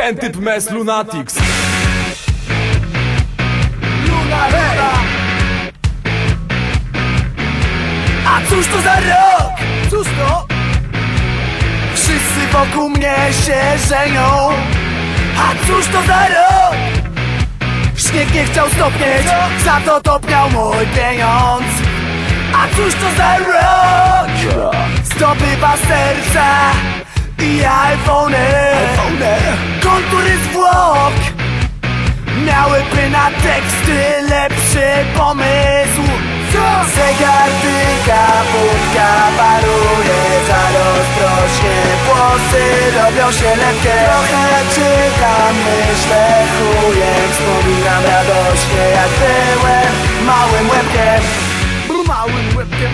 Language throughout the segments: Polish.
Ten typ mes Lunatics Luna, A cóż to za rok? Cóż to? Wszyscy wokół mnie się żenią A cóż to za rok? Śnieg nie chciał stopnieć, za to topniał mój pieniądz A cóż to za rok? Zdobywa serca i iPhony pomysł. Zegar tyka, wódka paruje Zaraz prośnie, włosy robią się lepkie. Trochę czytam, myślę chujem Wspominam radośnie jak byłem małym łebkiem. Małym łebkiem.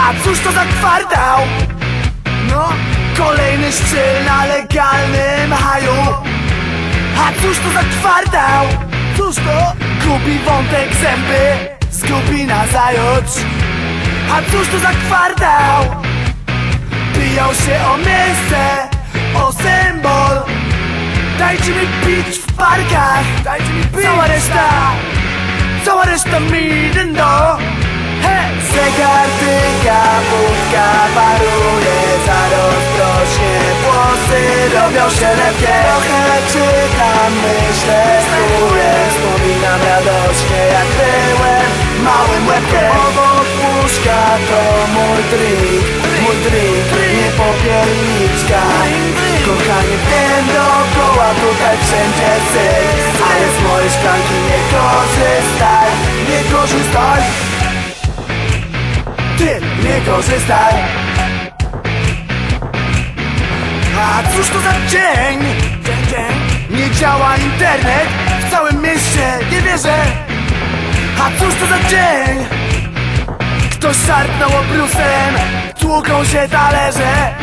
A cóż to za kwartał? No, kolejny szczyl na A cóż to za kwartał? Cóż to? Gubi wątek zęby, zgubi na zajutrz A cóż to za kwartał? Biją się o miejsce, o symbol Dajcie mi pić w parkach, dajcie mi pić Cała reszta, cała reszta mi do Hej! Zegar robią się lepkie Trochę czytam, myślę, czuję Wspominam radośnie jak byłem małym łebkiem. Obok łóżka to mój drink, mój drink Nie popierniczka Kochanie, wiem dookoła tutaj wszędzie syf Ale z mojej szklanki nie korzystaj, nie korzystaj. Ty nie korzystaj A cóż to za dzień? Dzień, dzień Nie działa internet w całym mieście, nie wierzę A cóż to za dzień? Ktoś szarpnął obrusem, tłuką się talerze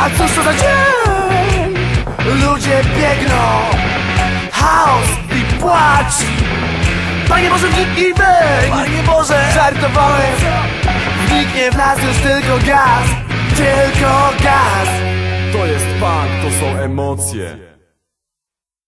A cóż to za dzień? Ludzie biegną, chaos i płacz Panie Boże, wniknij weź! Panie Boże! Żartowałem! Wniknie w nas już tylko gaz Tylko to są emocje